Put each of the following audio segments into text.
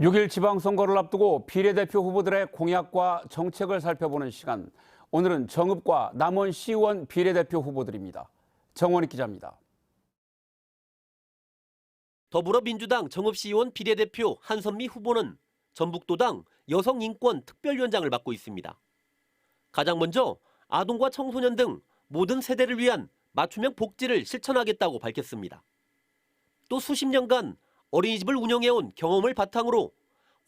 6일 지방선거를 앞두고 비례대표 후보들의 공약과 정책을 살펴보는 시간. 오늘은 정읍과 남원 시의원 비례대표 후보들입니다. 정원익 기자입니다. 더불어민주당 정읍시의원 비례대표 한선미 후보는 전북도당 여성인권특별위원장을 맡고 있습니다. 가장 먼저 아동과 청소년 등 모든 세대를 위한 맞춤형 복지를 실천하겠다고 밝혔습니다. 또 수십 년간 어린이집을 운영해온 경험을 바탕으로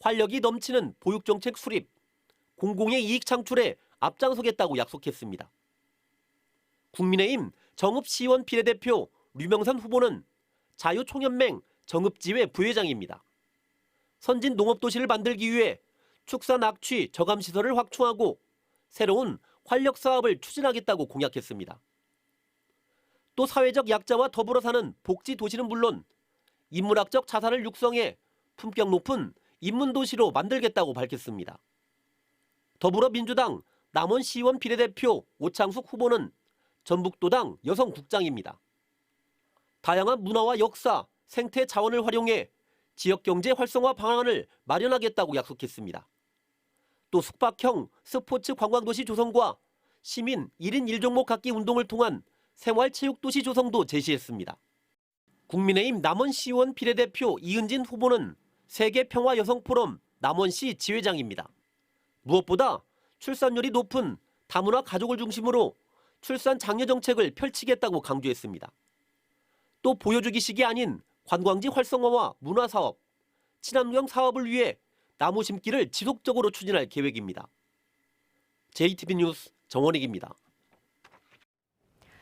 활력이 넘치는 보육정책 수립, 공공의 이익 창출에 앞장서겠다고 약속했습니다. 국민의힘 정읍시의원 비례대표 류명산 후보는 자유총연맹 정읍지회 부회장입니다. 선진 농업도시를 만들기 위해 축산 악취 저감 시설을 확충하고 새로운 활력 사업을 추진하겠다고 공약했습니다. 또 사회적 약자와 더불어 사는 복지 도시는 물론 인문학적 자산을 육성해 품격 높은 인문 도시로 만들겠다고 밝혔습니다. 더불어민주당 남원시의원 비례대표 오창숙 후보는 전북도당 여성국장입니다. 다양한 문화와 역사, 생태 자원을 활용해 지역 경제 활성화 방안을 마련하겠다고 약속했습니다. 또 숙박형 스포츠 관광도시 조성과 시민 1인 1종목 갖기 운동을 통한 생활체육도시 조성도 제시했습니다. 국민의힘 남원시의원 비례대표 이은진 후보는 세계평화여성포럼 남원시 지회장입니다. 무엇보다 출산율이 높은 다문화 가족을 중심으로 출산 장려 정책을 펼치겠다고 강조했습니다. 또 보여주기식이 아닌 관광지 활성화와 문화사업, 친환경 사업을 위해 나무 심기를 지속적으로 추진할 계획입니다. JTB 뉴스 정원익입니다.